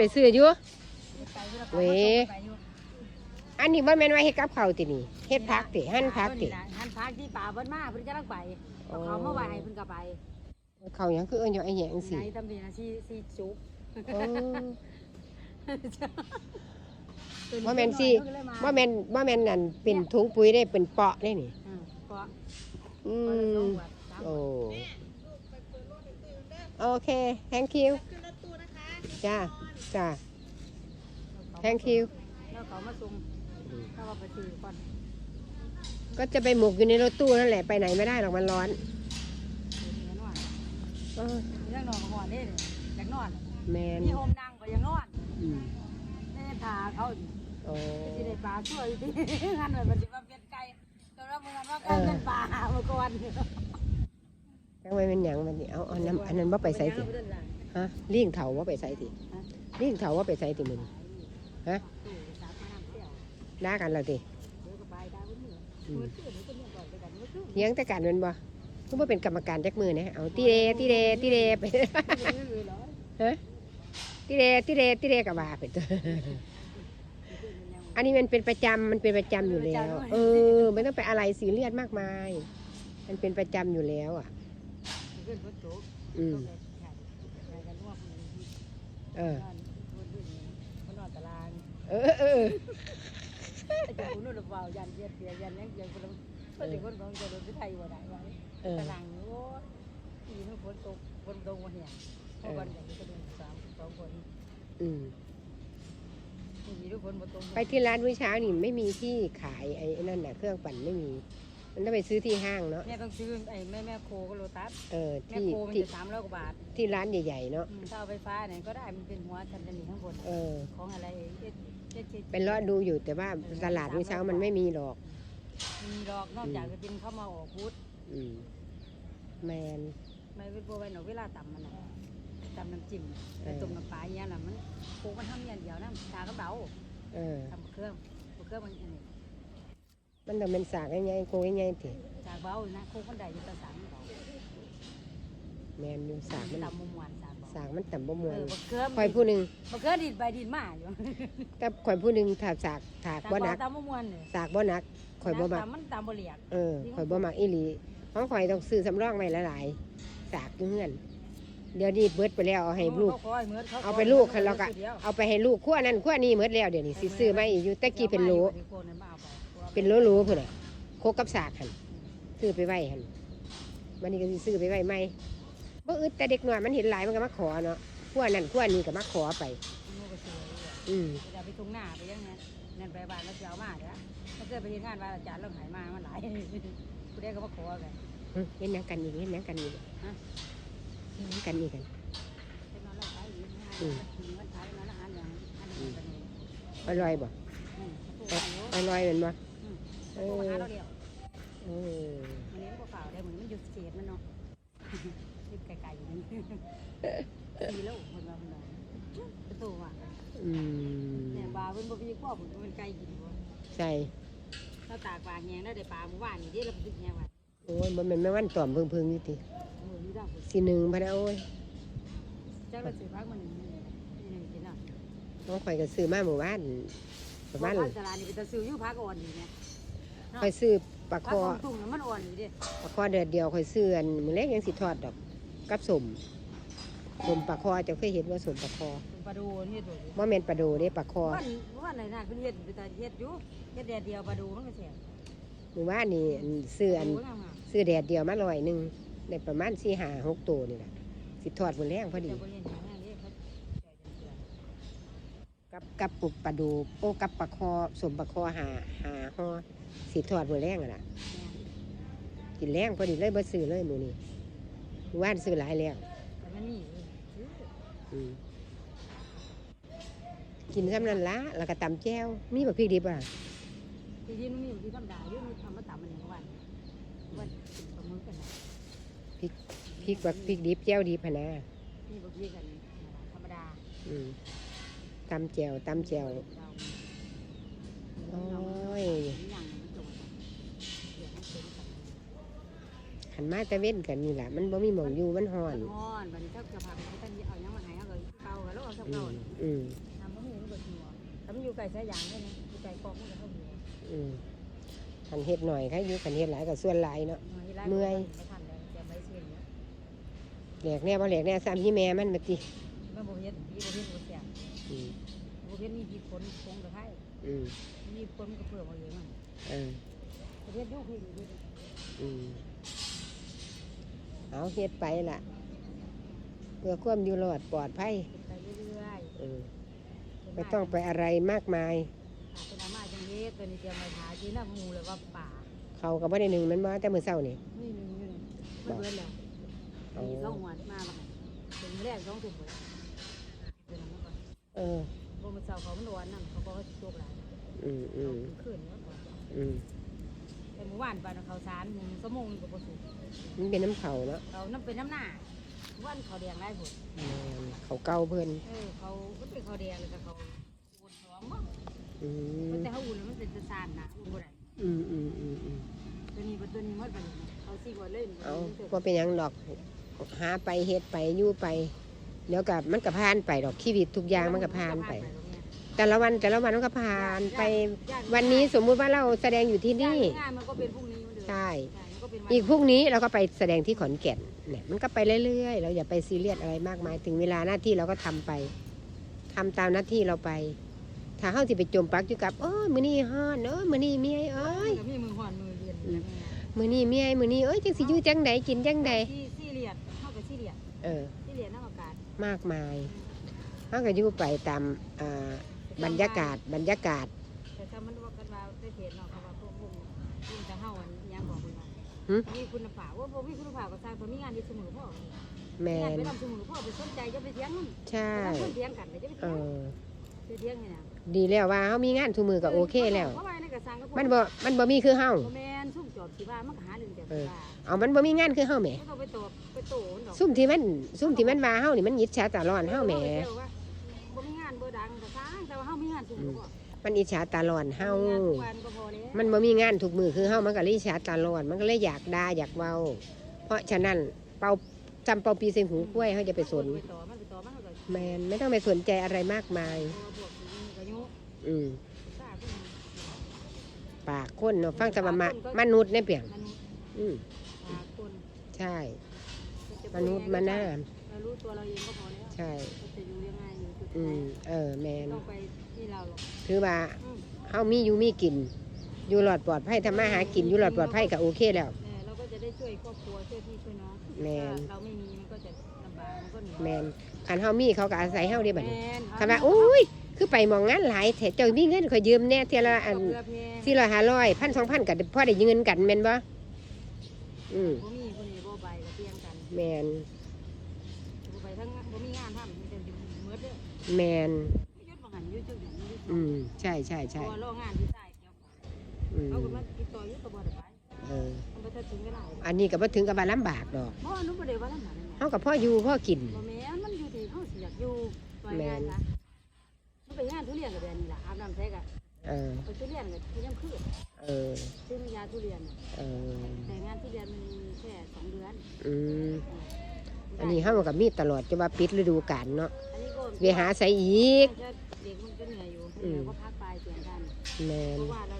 ไปซื้ออยู่ไปอยู่แล้วเว้ยไปอยู่อันนี้บ่แม่นว่าเฮ็ดกับข้าวตินี่เฮ็ดผักติหั่นผักติหั่นพักที่ป่าเบิ้มาเพิ่นจะรักไปเอาเขามาไว้ให้เพิ่นก็ไปข้าวหยังคือเอิ้นอยู่ไอ้แหยังสิไหนตำดีนะซีซีจุกโอ้บ่แม่นสิบ่แม่นบ่แม่นนั่นเป็นถุงปุ๋ยได้เป็นเปาะได้นี่อืมก็อืก็เลยสองมขวดสามขโอ้วดโอเค thank you จ้า จ้า thank you แล้วเขามาส่งเขาว่าไปซื้อก่อนก็จะไปหมกอยู่ในรถตู้นั่นแหละไปไหนไม่ได้หรอกมันร้อนเดี๋ยวนอนเออยังนอนก่อนนี่อยากนอนแมนนี่โฮมดังก็ยังนอนอืมนี่พาเขาอยู่โอ้สิได้ปลาช่วยอยู่ที่งั้นมันสิมาเป็นไก่ก็รับมือกันว่าไก่เป็นปลาเมื่อก่อนจังไว้เป็นหยังมันนี่เอาเอาน้ำอันนั้นว่าไปใส่ติฮะเลี่ยงเถาว่าไปใส่ติ เลี่ยงเถาว่าไปใส่ติมึงฮะด่ากันแล้วติอืมเถียงแต่กันแมันบ่คือว่าเป็นกรรมการจักมือนะเอาตีเดตีเดตีเดไปฮะตีเดตีเดตีเดกับว่าไปตัวอันนี้มันเป็นประจำมันเป็นประจำอยู่แล้ว เออไม่ต้องไปอะไรสีเรียสมากมาย มันเป็นประจำอยู่แล้วอะอืมเออนอนตาราง เออเออจะคุณนู่นเปล่ายันเยียดเสียยันยังยังคนคนถึงคนของจะโดนพิไทยว่าได้ไว้ตารางโอ้ยอีนู่นฝนตกฝนตกวันเหี้ยเพราะวันใหญ่ก็เดินสามสองคนอืมอีนู่นฝนบ่ตไปที่ร้านเมื่อเช้านี่ไม่มีที่ขายไอ้นั่นน่ะเครื่องปั่นไม่มี มันต้องไปซื้อที่ห้างเนาะแม่ต้องซื้อไอ้แม่แม่โคก็โลตัสเออที่ที่สามร้อยกว่าบาทที่ร้านใหญ่ๆเนาะถ้าเอาไฟฟ้าเนี่ยก็ได้มันเป็นหัวทันจะมีข้างบนเออของอะไรเอส เอสเอสเป็นเลาะดูอยู่แต่ว่าตลาดเมื่อเช้ามันไม่มีหรอก มีดอกนอกจากจะเป็นเข้ามาออกบูธอืมแมนไม่เป็นบัวไว้หนอเวลาตำมันน่ะตำน้ำจิ้มเออแต่ต้มน้ำปลาอย่างเงี้ยน่ะมันโคมันทำอย่างเดียวนะชาก็เบาเออทำเครื่องเครื่องมันอันนี้มันต้องเป็นสากง่ายๆโกง่ายๆติชาเบาอยู่นะโคมันได้อยู่แตะสังเบาแมนอยู่สากมันตำมุมหวานชาเบา สากมันต่ำบ่มเอวนอบักเครื่องคอยผู้หนึ่งบักเครื่องดิดใบดินมาอยู่แต่ข่อยผู้หนึ่งถากสากถากบ่หนักตำมุมวนเนี่ยสากบ่หนักข่อยบ่มักตำมันตำบ่เหลียกเออข่อยบ่มักอีหลีของข่อยต้องซื้อสำรองไว้หลายๆสากอยู่เฮือนเดี๋ยวนี้เบิดไปแล้วเอาให้ลูกเขาขอให้เหมือนขขเอาไปลูกคันเราก็เดียวเอาไปให้ลูกขั้วนั่นขั้วนี่หมดแล้วเดี๋ยวนี้สิซื้อมาอีกอยู่แต่กี้เป็นโหลดี๋ยวโคนนั้นมาเอาไปเป็นโหลโหลพุ่นน่ะโคกกับสากหั่นซื้อไปไว้หั่นมันนี่ก็สิซื้อไปไว้ใหม่ บ่อึดแต่เด็กน้อยมันเห็นหลายมันก็มาขอเนาะขั้วนั่นขั้วนี่ก็มาขอไปมันก็สวยเลยอืมเดี๋ยวไปทุ่งหน้าไปยังไงนั่นไปบ้านแล้วจะเอามาเดี๋ยวมันเกิดไปเห็นงานว่าอาจารย์เรื่องหายมามันหลายผู้ใดก็มาขอกันเฮ้ยเห็นหยังกันอีกเห็นหยังกันอีกฮะเห็นหยังกันอีกกันเป็นนอนแล้วขายอยู่นะอืมมันขายนอนอาหารอย่างอันนี้เป็นอร่อยบ่อืมเขาตู้ขายอยู่อร่อยเหมือนบ่อืมเอตู้อ สีแล้วคนว่ามันนอนประตูว่ะอืมเนี่ยปลาเป็นบ่มีกว่าผมเป็นไก่กินบ่ใส่ถ้าตากปลาแห้งแล้วได้ปลาหมู่บ้านนี่เด้เราไปตึกแห้งว่ะโอ้ยบ่แม่นแม่วันตอมเพิ่งๆนี่ติโอ้ยนี่ได้สิหนึ่งพะนะโอ้ยจักเราสิพักมันนี่นี่นี่กินเนาะน้องข่อยก็ซื้อมาหมู่บ้านประมาณว่าตลาดนี่เป็นตะซื้ออยู่พักอ่อนนี่เนี่ยข่อยซื้อปลาคพักอของทุ่งน่ะมันอ่อนอยู่เด้ปลาคอเดือดเดียวข่อยซื้ออันมื้อเล็กยังสิทอดดอก กับสมสมปลาคอเจะเคยเห็นว่าสมปลาคอเป็นปลาดูนี่ตัวนี้บ่แม่นปลาโดเด้ปลาคอวันวันไหนน่ะเพิ่นเฮ็ดเป็นตาเฮ็ดอยู่เฮ็ดแดดเดียวปลาดูมันก็แซ่บหมู่บ้านนี่อันซื้ออันปลาดูงามซื้อแดดเดียวมาร้อยหนึงได้ประมาณ4 5 6ตัวนี่แหละสิทอดมื้อแรงพอๆดีแต่บ่เห็นหยังเด้เขาใจเดือดกับกับปุกปลาดูโอ้กับปลาคอสมปลาคอหาหาห่อสิทอดมื้อแรงอะล่ะๆกินแรงพอดีเลยบ่ซื้อเลยมื้อนี้มื้อ วานซื้อหลายแล้วแต่มันมีอยู่ซื้ออืมกินซ้ำนั่นละแล้วก็ตำแจ่วมีบักพริกดิบอะที่ดินมันมีอยู่ที่ธรรมดาอยู่มันทำมาตามมันอย่างวันวันกินปลาหมึกกันนะพริกบักพริกดิบแจ่วดิบพะนะนี่บางทีกันธรรมดาอืมตำแจ่วตำแจ่วเราโอ้ยอ ขันมาแต่เว้นกันนี่แหละมันบ่มีหมองอยู่มันฮ้อนฮ้อนวันนี้ถ้าจะพาไปท่านเอายังมาหายเอาเลยเป่ากันแล้วเอาสักอืเก่ามอืมทำบ่ฮู้มันก็สิว่าถ้ามันอยู่ไกลสายยางได้นะอยู่ไกลกองมันก็เท่าอยู่อืมคันเฮ็ดหน่อยค่ะอยู่คันเฮ็ดหลายก็ส่วนหลายเนาะ เมื่อย ไม่ทันแล้วจะไม่เสียเนาะแหลกแน่บ่แหลกแน่ซ้ำที่แม่มันบัดติมันบ่เฮ็ดมีบ่เฮ็ดบ่เสียอืมบ่เฮ็ดมีกี่คนคงกระไห้อืมมีคนมันก็เพิ่มเอาเองมันเออประเทศอยู่พี่อยู่พี่อืม เอาเฮ็ดไปล่ะ เพื่อความอยู่รอดปลอดภัยไปเรื่อยเออๆไม่ต้องไปอะไรมากมายเป็นอาม่าจังเฮ็ดตัวนี้เตรียมไว้หาจีน่ะหมู่เลยว่าป่าเขาก็บ่ได้หนึ่งแมันบ่แต่มื้อเช้านี่นี่นึงอยู่นี่มันเบิดแล้วเอามีสองหัวมาบักเป็นมื้อแรกสองทุ่มพุ่นเป็นอันนั้นก่อนเออบ่มันเช้าเขามันร้อนนั่นเขาก็โชคหลายอืมอืมขึ้นเนาะก่อนอืม แต่เมื่อวานไปนะเขาสารหนึ่งสมงก็บ่สุกมันเป็นน้ำเขาเนาะเขาน้ำเป็นน้ำหน้าวันเขาแดงได้พุ่นแม่นเขาเก่าเพิ่นเออเขามันเป็นเขาแดงเลยก็เขาอุ่นสองบ่อืมแต่เขาอุ่นแล้วมันเป็นตะซานนะอุ่นบ่ได้อืมอืมอืมอืมตัวนี้บ่ตัวนี้หมดไปเลยเขาสิบ่เล่นเอาบ่เป็นหยังดอก หาไปเฮ็ดไปอยู่ไปเดี๋ยวกับมันก็ผ่านไปดอกชีวิตทุกอย่างมันก็ผ่านไป แต่ละวันแต่ละวันมันก็ผ่านไปวันนี้สมมุติว่าเราแสดงอยู่ที่นี่ งานมันก็เป็นพรุ่งนี้มันเดิมใช่ใช่ มันก็เป็นวันอีกพรุ่งนี้เราก็ไปแสดงที่ขอนแก่นเนี่ยมันก็ไปเรื่อยๆ เราอย่าไปซีเรียสอะไรมากมาย ถึงเวลาหน้าที่เราก็ทำไปทำตามหน้าที่เราไป ถ้าเฮาสิไปจมปักอยู่กับเอ้ยมื้อนี้ฮ้อนเอ้ยมื้อนี้เมียเอ้ยก็มีมือหอนมือเรียนแล้วไงมื้อนี้เมียมื้อนี้เอ้ยจังสิอยู่จังใดกินจังใดที่ซีเรียสเท่ากับซีเรียสเออซีเรียสน้ำอากาศมากมายเฮาก็อยู่ไปตามอ่า บรรยากาศบรรยากาศ แต่ถ้ามันว่ากันว่าได้เพจเนาะเขาว่าพวกพวกยิ่งจะเฮาอันยังบอกคุณว่าหึ มีคุณภาพว่าบ่มีคุณภาพก็สร้างบ่มีงานที่เสมอพ่อแมงานนไปทำเสมอพ่อไปสนใจจะไปเถียงมันใช่แต่ถ้าคนเถียงกันเดี๋ยวจะไปเอเถียงอไปเถียงนี่นะดีแล้วว่าเฮามีงานทุกมือก็โอเคแล้ว เพราะว่าในกระสังก็พวกมันบ่มันบ่มีคือเฮา บ่แม่นซุ่มจอดสิว่ามันก็หาเรื่องแต่ว่าเอามันบ่มีงานคือเฮาแหมไม่ต้องไปโตไปโตมันดอก ซุ่มที่มันซุ่มที่มันมาเฮานี่มันยิดชาตาร้อนเฮาแหมบ่มีงานบ่ดังก็สร้างแต่ว่าเฮามีงานซุ่มก็พอมันอิจฉาตาร้อนเฮามีงานทุกวันก็พอแล้วมันบ่มีงานทุกมือคือเฮามันก็เลยอิจฉาตาร้อน มันก็เลยอยากด่าอยากเว้า เพราะฉะนั้นเป่าจำเป่าปีใส่หูกล้วยเฮาจะไปสนไปต่อมันไปต่อมันก็แมนไม่ต้องไปสนใจอะไรมากมายพวกนี้ก็ยุอืมซ่าพวกนี้ปากคนเนาะฟังแต่ว่ามะมนุษย์เนี่ยเปียงมันอืมหาคนใช่จะมนุษย์มาหน้าเรารู้ตัวเราเองก็พอแล้วใช่ เราจะอยู่ยังไง อยู่จุดอืไหนมเออแมนต้องไปที่เราหรอกถือว่าอืมเฮามีอยู่มีกิน อยู่หลอดปลอดภัยทำมาหากินอยู่หลอดปลอดภัยก็โอเคแล้ว เออเราก็จะได้ช่วยครอบครัวช่วยพี่ช่วยน้องแม่นถ้าเราไม่มีมันก็จะลำบากมันก็เหนื่อยแมนคันเฮามีเขาก็อาศัยเฮาได้บัดนี้แม่นคันว่าอุ้ย คือไปหมองงานหลายแถเจ้ามีเงินขอยยืมแน่เทียละอันเกลือแพงสี่ร้อยห้าร้อยพันสองพันก็พ่อได้ยืมเงินกันแม่นบ่อืมบ่มีคนนี้บ่ไปก็เตียงกัน แมน บ่ไปทั้งบ่มีงานทำมีแต่อยู่เมื่อเด้อ แมนยุดบ่หันยุดจุดอย่างนี้อืมใช่ใช่ใช่พอรองานที่ใต้เดี๋ยวอืมเอาขึ้นมาติดต่ออยู่ก็บ่ได้ไปเออมันบ่ทันถึงเวลาอันนี้ก็บ่ถึงกับว่าลำบากดอกบ่อนุบ่ได้ว่าลำบากนั่นเฮากับพ่ออยู่พ่อกินบ่แม่นมันอยู่ที่เฮาสิอยากอยู่ปล่อยงานซะมันไปงานทุเรียนกับแบบนี้ล่ะอาบน้ำใส่ก็เออไปทุเรียนก็ทุเรียนคือเออซื้อยาทุเรียนเออแต่งานทุเรียนมันมีแค่สองเดือนอืมอันนี้เฮากับมีตลอดจะว่าปิดฤดูกาลเนาะอันนี้ก็ ไปหาใส่อีก เด็กมันก็เหนื่อยอยู่เดี๋ยวก็พักไปเปลี่ยนกัน แมเพราะว่าเรา